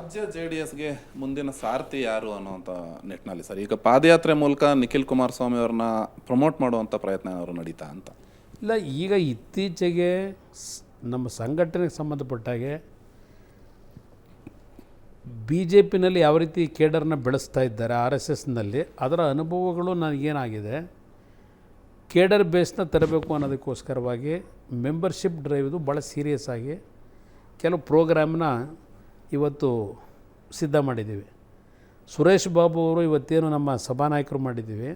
ರಾಜ್ಯ J D ಎಸ್ಗೆ ಮುಂದಿನ ಸಾರಥಿ ಯಾರು ಅನ್ನುವಂಥ ನಿಟ್ಟಿನಲ್ಲಿ ಸರ್. ಈಗ ಪಾದಯಾತ್ರೆ ಮೂಲಕ ನಿಖಿಲ್ ಕುಮಾರಸ್ವಾಮಿ ಅವ್ರನ್ನ ಪ್ರಮೋಟ್ ಮಾಡುವಂಥ ಪ್ರಯತ್ನ ಅವರು ನಡೀತಾ ಅಂತ? ಇಲ್ಲ, ಈಗ ಇತ್ತೀಚೆಗೆ ನಮ್ಮ ಸಂಘಟನೆಗೆ ಸಂಬಂಧಪಟ್ಟಾಗೆ ಬಿ ಜೆ ಪಿನಲ್ಲಿ ಯಾವ ರೀತಿ ಕೇಡರ್ನ ಬೆಳೆಸ್ತಾ ಇದ್ದಾರೆ ಆರ್ ಎಸ್ ಎಸ್ನಲ್ಲಿ, ಅದರ ಅನುಭವಗಳು ನನಗೇನಾಗಿದೆ ಕೇಡರ್ ಬೇಸ್ನ ತರಬೇಕು ಅನ್ನೋದಕ್ಕೋಸ್ಕರವಾಗಿ ಮೆಂಬರ್ಶಿಪ್ ಡ್ರೈವ್ದು ಭಾಳ ಸೀರಿಯಸ್ ಆಗಿ ಕೆಲವು ಪ್ರೋಗ್ರಾಮ್ನ ಇವತ್ತು ಸಿದ್ಧ ಮಾಡಿದ್ದೀವಿ. ಸುರೇಶ್ ಬಾಬು ಅವರು ಇವತ್ತೇನು ನಮ್ಮ ಸಭಾನಾಯಕರು ಮಾಡಿದ್ದೀವಿ.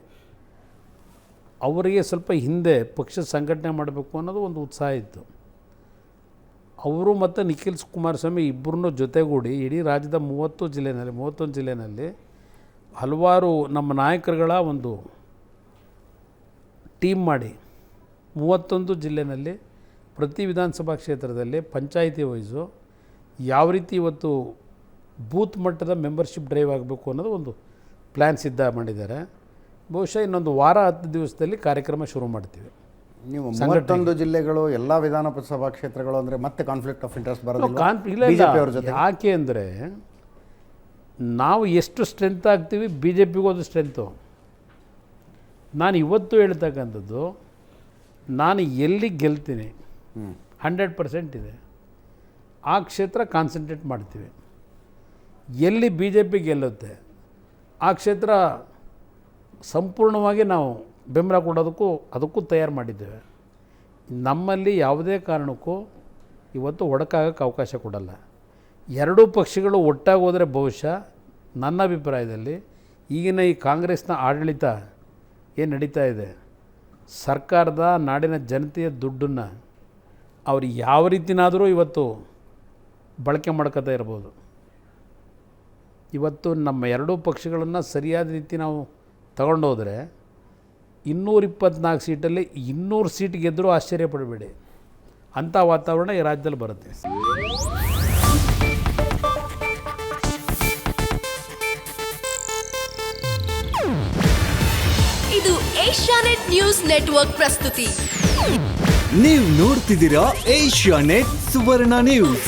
ಅವರಿಗೆ ಸ್ವಲ್ಪ ಹಿಂದೆ ಪಕ್ಷ ಸಂಘಟನೆ ಮಾಡಬೇಕು ಅನ್ನೋದು ಒಂದು ಉತ್ಸಾಹ ಇತ್ತು. ಅವರು ಮತ್ತು ನಿಖಿಲ್ ಕುಮಾರಸ್ವಾಮಿ ಇಬ್ಬರನ್ನೂ ಜೊತೆಗೂಡಿ ಇಡೀ ರಾಜ್ಯದ ಮೂವತ್ತು ಜಿಲ್ಲೆಯಲ್ಲಿ ಮೂವತ್ತೊಂದು ಜಿಲ್ಲೆಯಲ್ಲಿ ಹಲವಾರು ನಮ್ಮ ನಾಯಕರುಗಳ ಒಂದು ಟೀಮ್ ಮಾಡಿ ಮೂವತ್ತೊಂದು ಜಿಲ್ಲೆಯಲ್ಲಿ ಪ್ರತಿ ವಿಧಾನಸಭಾ ಕ್ಷೇತ್ರದಲ್ಲಿ ಪಂಚಾಯಿತಿ ವೈಸು ಯಾವ ರೀತಿ ಇವತ್ತು ಬೂತ್ ಮಟ್ಟದ ಮೆಂಬರ್ಶಿಪ್ ಡ್ರೈವ್ ಆಗಬೇಕು ಅನ್ನೋದು ಒಂದು ಪ್ಲ್ಯಾನ್ ಸಿದ್ಧ ಮಾಡಿದ್ದಾರೆ. ಬಹುಶಃ ಇನ್ನೊಂದು ವಾರ ಹತ್ತು ದಿವಸದಲ್ಲಿ ಕಾರ್ಯಕ್ರಮ ಶುರು ಮಾಡ್ತೀವಿ. ನೀವು ಮೂವತ್ತೊಂದು ಜಿಲ್ಲೆಗಳು ಎಲ್ಲ ವಿಧಾನಸಭಾ ಕ್ಷೇತ್ರಗಳು ಅಂದರೆ ಮತ್ತೆ ಕಾನ್ಫ್ಲಿಕ್ಟ್ ಆಫ್ ಇಂಟ್ರೆಸ್ಟ್ ಬರೋದು ಜೊತೆ? ಯಾಕೆ ಅಂದರೆ ನಾವು ಎಷ್ಟು ಸ್ಟ್ರೆಂತ್ ಆಗ್ತೀವಿ ಬಿ ಜೆ ಪಿಗೂ ಅದು ಸ್ಟ್ರೆಂತು ನಾನು ಇವತ್ತು ಹೇಳ್ತಕ್ಕಂಥದ್ದು ನಾನು ಎಲ್ಲಿ ಗೆಲ್ತೀನಿ? ಹಂಡ್ರೆಡ್ ಪರ್ಸೆಂಟ್ ಇದೆ. ಆ ಕ್ಷೇತ್ರ ಕಾನ್ಸಂಟ್ರೇಟ್ ಮಾಡ್ತೀವಿ. ಎಲ್ಲಿ ಬಿ ಜೆ ಪಿ ಗೆಲ್ಲುತ್ತೆ, ಆ ಕ್ಷೇತ್ರ ಸಂಪೂರ್ಣವಾಗಿ ನಾವು ಬೆಂಬಲ ಕೊಡೋದಕ್ಕೂ ಅದಕ್ಕೂ ತಯಾರು ಮಾಡಿದ್ದೇವೆ. ನಮ್ಮಲ್ಲಿ ಯಾವುದೇ ಕಾರಣಕ್ಕೂ ಇವತ್ತು ಒಡಕಾಗಕ್ಕೆ ಅವಕಾಶ ಕೊಡಲ್ಲ. ಎರಡೂ ಪಕ್ಷಗಳು ಒಟ್ಟಾಗಿ ಹೋದರೆ ಬಹುಶಃ ನನ್ನ ಅಭಿಪ್ರಾಯದಲ್ಲಿ ಈಗಿನ ಈ ಕಾಂಗ್ರೆಸ್ನ ಆಡಳಿತ ಏನು ನಡೀತಾ ಇದೆ? ಸರ್ಕಾರದ ನಾಡಿನ ಜನತೆಯ ದುಡ್ಡನ್ನು ಅವ್ರು ಯಾವ ರೀತಿನಾದರೂ ಇವತ್ತು ಬಳಕೆ ಮಾಡ್ಕೋತಾ ಇರ್ಬೋದು. ಇವತ್ತು ನಮ್ಮ ಎರಡೂ ಪಕ್ಷಗಳನ್ನು ಸರಿಯಾದ ರೀತಿ ನಾವು ತಗೊಂಡೋದ್ರೆ ಇನ್ನೂರ ಇಪ್ಪತ್ನಾಲ್ಕು ಸೀಟಲ್ಲಿ ಇನ್ನೂರು ಸೀಟ್ ಗೆದ್ದರೂ ಆಶ್ಚರ್ಯ ಪಡಬೇಡಿ. ಅಂಥ ವಾತಾವರಣ ಈ ರಾಜ್ಯದಲ್ಲಿ ಬರುತ್ತೆ. ಇದು ಏಷ್ಯಾನೆಟ್ ನ್ಯೂಸ್ ನೆಟ್ವರ್ಕ್ ಪ್ರಸ್ತುತಿ. ನೀವು ನೋಡ್ತಿದ್ದೀರಾ ಏಷ್ಯಾ ನೆಟ್ ಸುವರ್ಣ ನ್ಯೂಸ್.